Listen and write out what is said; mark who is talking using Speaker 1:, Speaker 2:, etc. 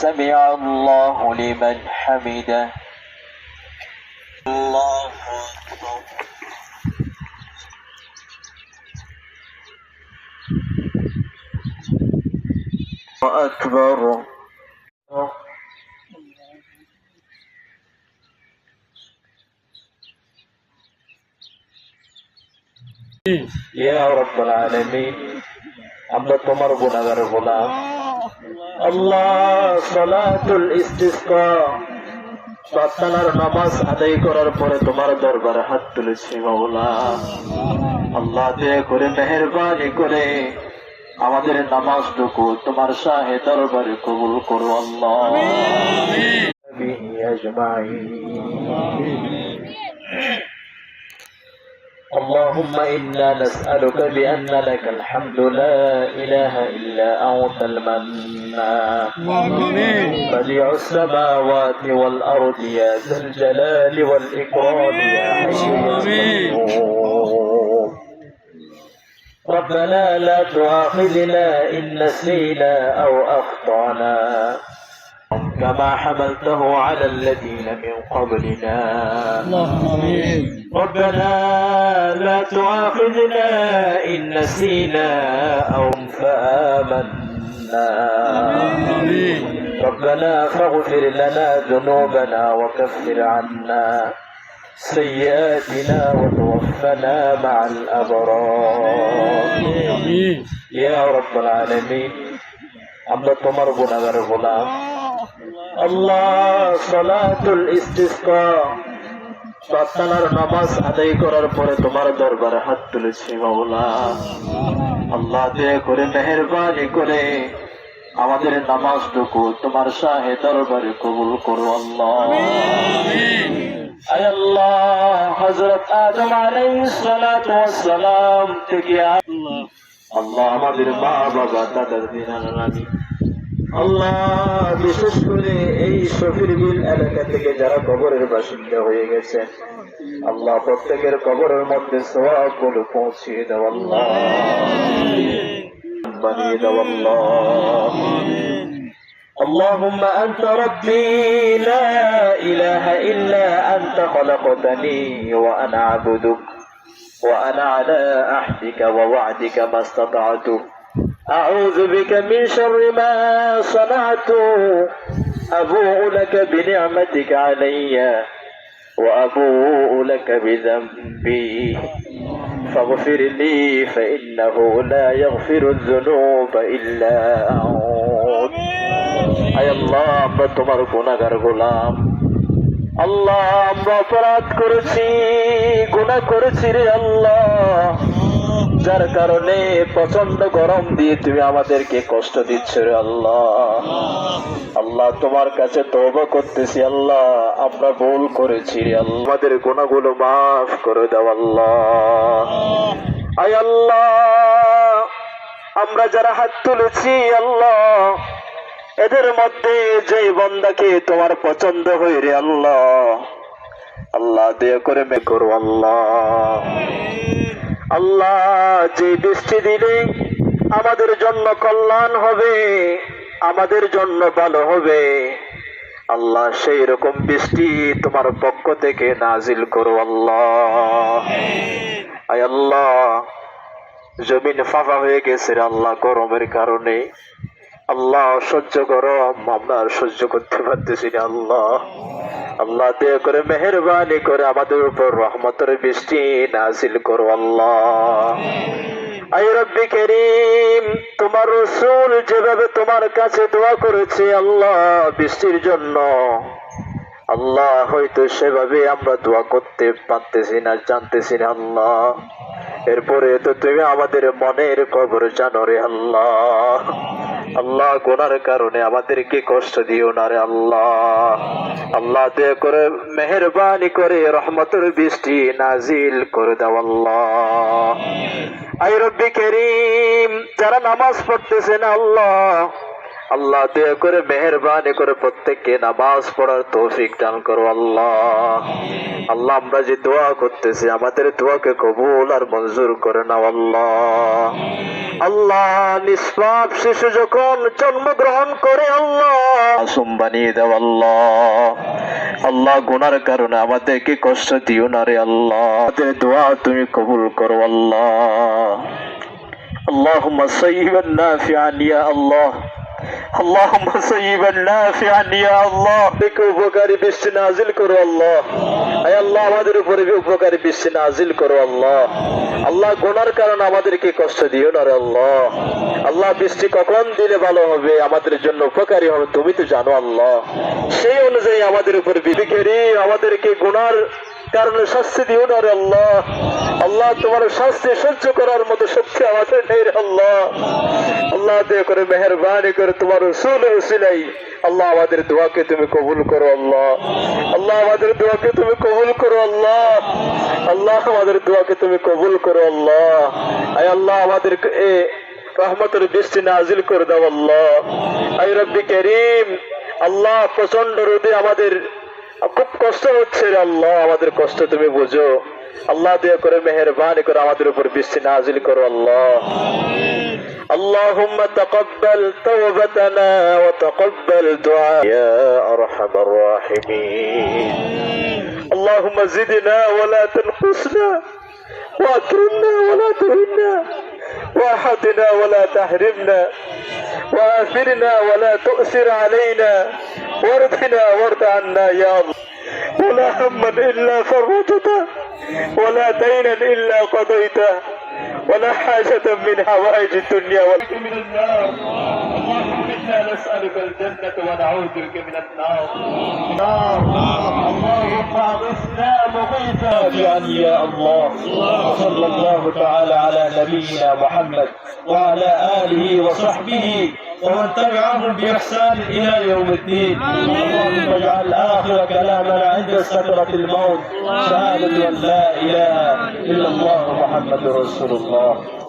Speaker 1: سمع الله لمن حمده. الله أكبر. أكبر يا رب العالمين. আমরা তোমার গুনাহগার গোলাম আল্লাহ সালাতুল ইস্তিসকা প্রার্থনার নামাজ আদায় করার পরে তোমার দরবারে হাত তুলেছি মাওলা। আল্লাহ দয়া করে মেহেরবানি করে আমাদের নামাজ নামাজটুকু তোমার শাহে দরবারে কবুল করো আল্লাহ। اللهم إنا نسألك بأن لك الحمد لا إله إلا أنت المنان. بديع السماوات والأرض يا ذا الجلال والإكرام يا حي ربنا لا تؤاخذنا إن نسينا أو أخطأنا. كما حملته على الذين من قبلنا ربنا لا تؤاخذنا إن نسينا أو فآمنا ربنا فاغفر لنا ذنوبنا وكفر عنا سيئاتنا وتوفنا مع الأبرار يا رب العالمين আমরা তোমার গুণাগার গোলাম নামাজ আদায় করার পরে তোমার দরবারে হাত তুলেছি, মাওলা। আল্লাহ দয়া করে, মেহেরবানি করে আমাদের নামাজটুকু তোমার শাহে দরবারে কবুল করো, আল্লাহ। আল্লাহ আমাদের মা বাবা দাদা দিনা আল্লাহ বিশেষ করে এই শফির বিল এলাকা থেকে যারা কবরের বাসিন্দা হয়ে গেছে আল্লাহ প্রত্যেকের কবরের মধ্যে সবাব গুলো পৌঁছিয়ে দাও আল্লাহ বানিয়ে দাও আল্লাহ اللهم أنت ربي لا إله إلا أنت خلقتني وأنا عبدك وأنا على عهدك ووعدك ما استطعت أعوذ بك من شر ما صنعت أبوء لك بنعمتك علي وأبوء لك بذنبي فاغفر لي فإنه لا يغفر الذنوب إلا أنت أي الله আমরা তোমার গুণাগার গোলাম আল্লাহ আমরা অপরাধ করেছি গুণা করেছি রে আল্লাহ যার কারণে প্রচণ্ড গরম দিয়ে তুমি আমাদেরকে কষ্ট দিচ্ছ রে আল্লাহ। আল্লাহ, তোমার কাছে তওবা করতেছি আল্লাহ। আমরা ভুল করেছি রে আল্লাহ। আমাদের গুণাগুলো মাফ করে দাও আল্লাহ। আয় আল্লাহ, আমরা যারা হাত তুলেছি আল্লাহ, এদের মধ্যে যে বন্দাকে তোমার পছন্দ হই রে আল্লাহ। আল্লাহ, দয়া করে মে করো আল্লাহ। আল্লাহ, যে বৃষ্টি দিলে আমাদের জন্য কল্যাণ হবে, আমাদের জন্য ভালো হবে। আল্লাহ, সেই রকম বৃষ্টি তোমার পক্ষ থেকে নাজিল করো, আল্লাহ। আয় আল্লাহ, জমিন ফাঁকা হয়ে গেছে আল্লাহ, গরমের কারণে। আল্লাহ, সহ্য গরম আমরা সহ্য করতে পারতেছি না, আল্লাহ। আল্লাহ দয়া করে মেহরবানি করে আমাদের উপর রহমতের বৃষ্টি নাজিল করো আল্লাহ। আই রব্বি করিম তোমার রসুল যেভাবে তোমার কাছে দোয়া করেছে আল্লাহ বৃষ্টির জন্য আল্লাহ হয়তো সেভাবে আমরা দোয়া করতে পারতেছি না জানতেছি না আল্লাহ। এরপরে তো তুমি আমাদের মনের খবর জানো রে আল্লাহ। আল্লাহ গোনার কারণে আমাদেরকে কষ্ট দিও না রে আল্লাহ। আল্লাহ দে করে মেহরবানি করে রহমতের বৃষ্টি নাজিল করে দাও আল্লাহ। আই রব্বি করিম, যারা নামাজ পড়তেছে না আল্লাহ আল্লাহ দয়া করে মেহরবানি করে প্রত্যেককে নামাজ পড়ার তৌফিক দান করো আল্লাহ। আল্লাহ, আমরা যে দোয়া করতেছি, আমাদের দোয়াকে কবুল আর মঞ্জুর করে নাও আল্লাহ। আল্লাহ নিষ্পাপ শিশু যখন জন্মগ্রহণ করে আল্লাহ মাসুম বানিয়ে দাও আল্লাহ আল্লাহ গুনার কারণে আমাদেরকে কষ্ট দিও না রে আল্লাহ আমাদের দোয়া তুমি কবুল করো আল্লাহ اللهم صيبا نافعا يا الله اللهم صيبا نافعا يا الله থেকে উপকারী বৃষ্টি নাজিল করো আল্লাহ আয় আল্লাহ আমাদের উপরে উপকারী বৃষ্টি নাজিল করো আল্লাহ আল্লাহ গোনার কারণে আমাদেরকে কষ্ট দিও না রে আল্লাহ আল্লাহ বৃষ্টি কখন দিলে ভালো হবে আমাদের জন্য উপকারী হবে তুমি তো জানো আল্লাহ সেই অনুযায়ী আমাদের উপর বিবেকেরই আমাদেরকে গুনার কারণে শাস্তি দিও না রে আল্লাহ। আল্লাহ তোমার শাস্তি সহ্য করার মতো শক্তি আমাদের নেই রে আল্লাহ। আল্লাহ দে করে মেহরবানি করে তোমার রসুল উসিলাই আল্লাহ আমাদের দোয়াকে তুমি কবুল করো আল্লাহ। আল্লাহ আমাদের দোয়াকে তুমি কবুল করো আল্লাহ। আল্লাহ আমাদের দোয়াকে তুমি কবুল করো আল্লাহ। আয় আল্লাহ আমাদেরকে এ রহমতের বৃষ্টি নাজিল করে দাও আল্লাহ। আই রব্বি করিম, আল্লাহ প্রচণ্ড রোদে আমাদের খুব কষ্ট হচ্ছে রে আল্লাহ আমাদের কষ্ট তুমি বুঝো আল্লাহ দিয়ে করে মেহরবানি করে আমাদের উপর বৃষ্টি নাজিল করো আল্লাহ اللهم تقبل توبتنا وتقبل دعاء يا ارحم الراحمين اللهم زدنا ولا تنقصنا واكرمنا ولا تهنا واحدنا ولا تحرمنا واثرنا ولا تؤثر علينا. وارضنا وارض عنا يا الله. ولا هما إلا فرجته ولا دينا إلا قضيته ولا حاجة من حوائج الدنيا وال... من النار إنا نسألك الجنة ونعوذ بك من النار. نار اللهم اغثنا مغيثا يا الله. صلى الله تعالى على نبينا محمد وعلى آله وصحبه ومن تبعهم بإحسان إلى يوم الدين. اللهم اجعل آخر كلامنا عند سكرة الموت. شهادة أن لا إله إلا الله محمد رسول الله.